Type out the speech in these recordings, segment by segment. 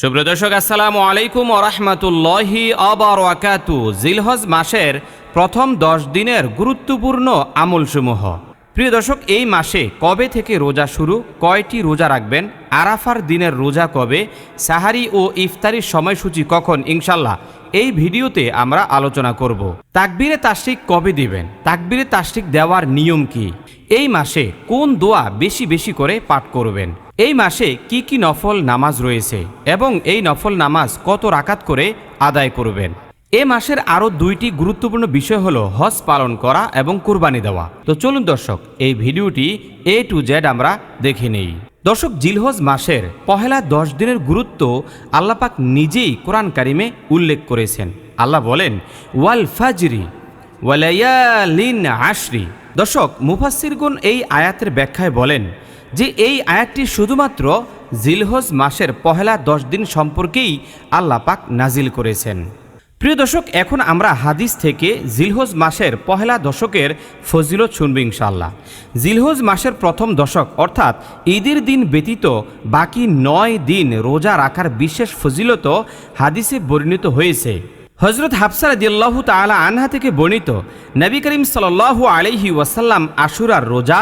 সুপ্রিয় দর্শক, আসসালামু আলাইকুম ওরহমতুল্লাহি অবরাকাতু জিলহজ মাসের প্রথম দশ দিনের গুরুত্বপূর্ণ আমলসমূহ। প্রিয় দর্শক, এই মাসে কবে থেকে রোজা শুরু, কয়টি রোজা রাখবেন, আরাফার দিনের রোজা কবে, সাহারি ও ইফতারির সময়সূচি কখন ইনশাল্লাহ এই ভিডিওতে আমরা আলোচনা করব। তাকবিরে তাস্টিক কবে দিবেন, তাকবিরে তাস্টিক দেওয়ার নিয়ম কি, এই মাসে কোন দোয়া বেশি বেশি করে পাঠ করবেন এই মাসে কি কি নফল নামাজ রয়েছে এবং এই নফল নামাজ কত রাকাত করে আদায় করবেন? এ মাসের আরও দুইটি গুরুত্বপূর্ণ বিষয় হলো হজ পালন করা এবং কুরবানি দেওয়া। তো চলুন দর্শক, এই ভিডিওটি এ টু জেড আমরা দেখে নেই। দর্শক, জিলহজ মাসের পহেলা দশ দিনের গুরুত্ব আল্লাপাক নিজেই কোরআন কারিমে উল্লেখ করেছেন। আল্লাহ বলেন, ওয়াল ফাজরি ওয়ালায়ালিন আশরি। দর্শক মুফাসিরগুন এই আয়াতের ব্যাখ্যায় বলেন যে এই আয়াতটি শুধুমাত্র জিলহজ মাসের পহেলা দশ দিন সম্পর্কেই আল্লাহ পাক নাজিল করেছেন। প্রিয় দর্শক, এখন আমরা হাদিস থেকে জিলহজ মাসের পহেলা দশকের ফজিলত শুনব ইনশাল্লাহ জিলহজ মাসের প্রথম দশক, অর্থাৎ ঈদের দিন ব্যতীত বাকি নয় দিন রোজা রাখার বিশেষ ফজিলত হাদিসে বর্ণিত হয়েছে। হজরত হাফসা রাদিয়াল্লাহু তাআলা আনহা থেকে বর্ণিত নবী করিম সাল্লাল্লাহু আলাইহি ওয়াসাল্লাম আশুরার রোজা,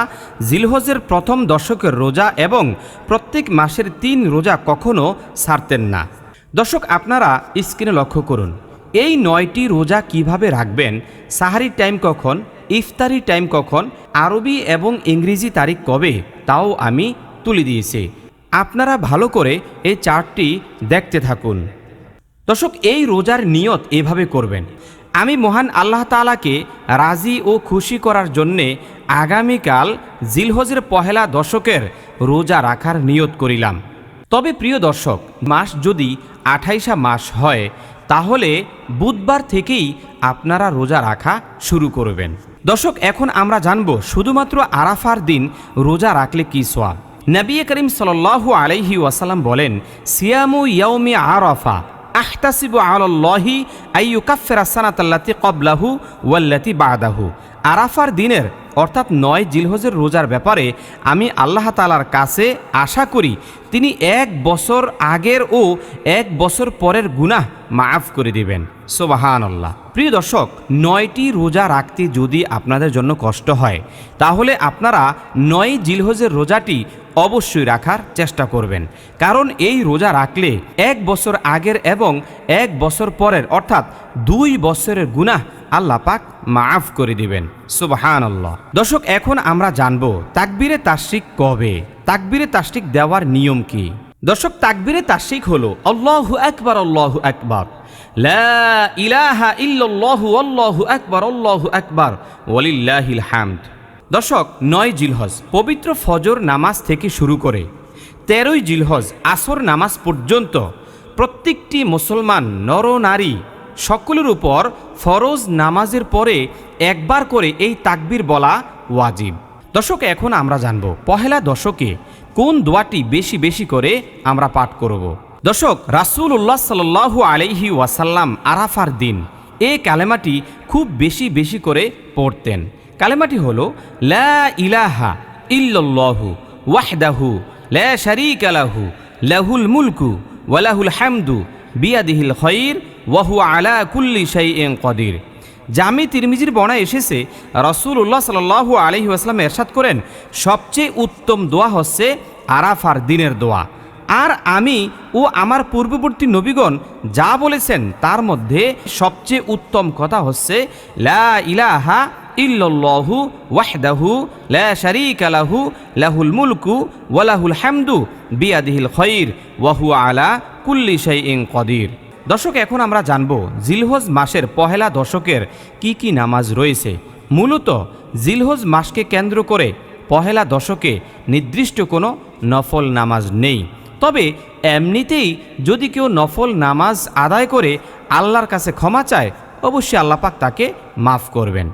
জিলহজের প্রথম দশকের রোজা এবং প্রত্যেক মাসের তিন রোজা কখনো ছাড়তেন না। দর্শক, আপনারা স্ক্রিনে লক্ষ্য করুন, এই নয়টি রোজা কীভাবে রাখবেন, সাহারির টাইম কখন, ইফতারির টাইম কখন, আরবি এবং ইংরেজি তারিখ কবে, তাও আমি তুলে দিয়েছি। আপনারা ভালো করে এই চার্টটি দেখতে থাকুন। দর্শক, এই রোজার নিয়ত এভাবে করবেন। আমি মহান আল্লাহ তালাকে রাজি ও খুশি করার জন্যে আগামীকাল জিলহজের পহেলা দশকের রোজা রাখার নিয়ত করিলাম। তবে প্রিয় দর্শক, মাস যদি আঠাইশা মাস হয়, তাহলে বুধবার থেকেই আপনারা রোজা রাখা শুরু করবেন। দর্শক, এখন আমরা জানব শুধুমাত্র আরাফার দিন রোজা রাখলে কি সোয়া নবী করিম সাল্লাল্লাহু আলাইহি ওয়াসাল্লাম বলেন, সিয়ামু ইয়াউমি আরাফা। আহতাসিবু আলাল্লাহি আইয়ুকাফিরা সানাতাল্লাতি ক্বাবলাহু ওয়াল্লাতি বাদাহু আরাফার দিনের অর্থাৎ নয় জিলহজের রোজার ব্যাপারে আমি আল্লাহ তালার কাছে আশা করি তিনি এক বছর আগের ও এক বছর পরের গুনাহ মাফ করে দিবেন। সোবাহান আল্লাহ প্রিয় দর্শক, নয়টি রোজা রাখতে যদি আপনাদের জন্য কষ্ট হয়, তাহলে আপনারা নয় জিলহজের রোজাটি অবশ্যই রাখার চেষ্টা করবেন। কারণ এই রোজা রাখলে এক বছর আগের এবং এক বছর পরের, অর্থাৎ দুই বছরের গুনাহ আল্লাহ পাক মাফ করে দিবেন। সুবাহান আল্লাহ দর্শক, এখন আমরা জানব তাকবিরে তাস্রিক কবে? তাকবিরে তাস্রিক দেওয়ার নিয়ম কি? দর্শক, তাকবিরে তাস্রিক হলো আল্লাহু একবার আল্লাহু একবার ইলাহা দর্শক, নয় জিলহজ, পবিত্র ফজর নামাজ থেকে শুরু করে তেরোই জিলহজ, আসর নামাজ পর্যন্ত প্রত্যেকটি মুসলমান নর নারী সকলের উপর ফরজ নামাজের পরে একবার করে এই তাকবির বলা ওয়াজিব। দর্শক, এখন আমরা জানব পহেলা দশকে কোন দোয়াটি বেশি বেশি করে আমরা পাঠ করব। দর্শক রাসুল উল্লাহ সাল্লাহ আলাইহি ওয়াসাল্লাম আরাফার দিন এই কালেমাটি খুব বেশি বেশি করে পড়তেন। কালেমাটি হল ইলাহা ইল্লাল্লাহু ওয়াহদাহু লা শারীকা লাহু, লাহুল মুলকু ওয়ালাহুল হামদু বিয়াদিহিল খৈর ওয়াহু আলা কুল্লি শাইইন কদির। জামি তিরমিজির বনা এসেছে রসুল উল্লাহ সাল্লাহু আলহি আসলাম এরশাদ করেন, সবচেয়ে উত্তম দোয়া হচ্ছে আরাফার দিনের দোয়া। আর আমি ও আমার পূর্ববর্তী নবীগণ যা বলেছেন তার মধ্যে সবচেয়ে উত্তম কথা হচ্ছে, লা ইলাহা ইল্লাল্লাহু ওয়াহদাহু লা শারীকা লাহু, লাহুল মুলকু ওয়ালাহুল হামদু বিয়াদিহিল খৈর ওয়াহু আলা কুল্লি শাইইন কদির। দর্শক, এখন আমরা জানব জিলহজ মাসের পহেলা দশকের কি কি নামাজ রয়েছে। মূলত জিলহজ মাসকে কেন্দ্র করে পহেলা দশকে নির্দিষ্ট কোনো নফল নামাজ নেই। তবে এমনিতেই যদি কেউ নফল নামাজ আদায় করে আল্লাহর কাছে ক্ষমা চায়, অবশ্যই আল্লাপাক তাকে মাফ করবেন।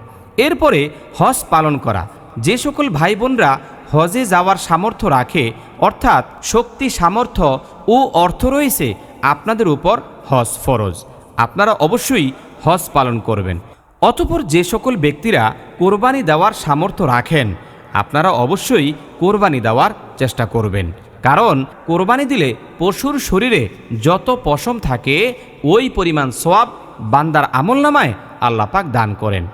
এরপরে হজ পালন করা। যে সকল ভাই বোনরা হজে যাওয়ার সামর্থ্য রাখে, অর্থাৎ শক্তি, সামর্থ্য ও অর্থ রয়েছে, আপনাদের উপর হজ ফরজ। আপনারা অবশ্যই হজ পালন করবেন। অতপর যে সকল ব্যক্তিরা কোরবানি দেওয়ার সামর্থ্য রাখেন, আপনারা অবশ্যই কোরবানি দেওয়ার চেষ্টা করবেন। কারণ কোরবানি দিলে পশুর শরীরে যত পশম থাকে, ওই পরিমাণ সোয়াব বান্দার আমল নামায় আল্লাপাক দান করেন।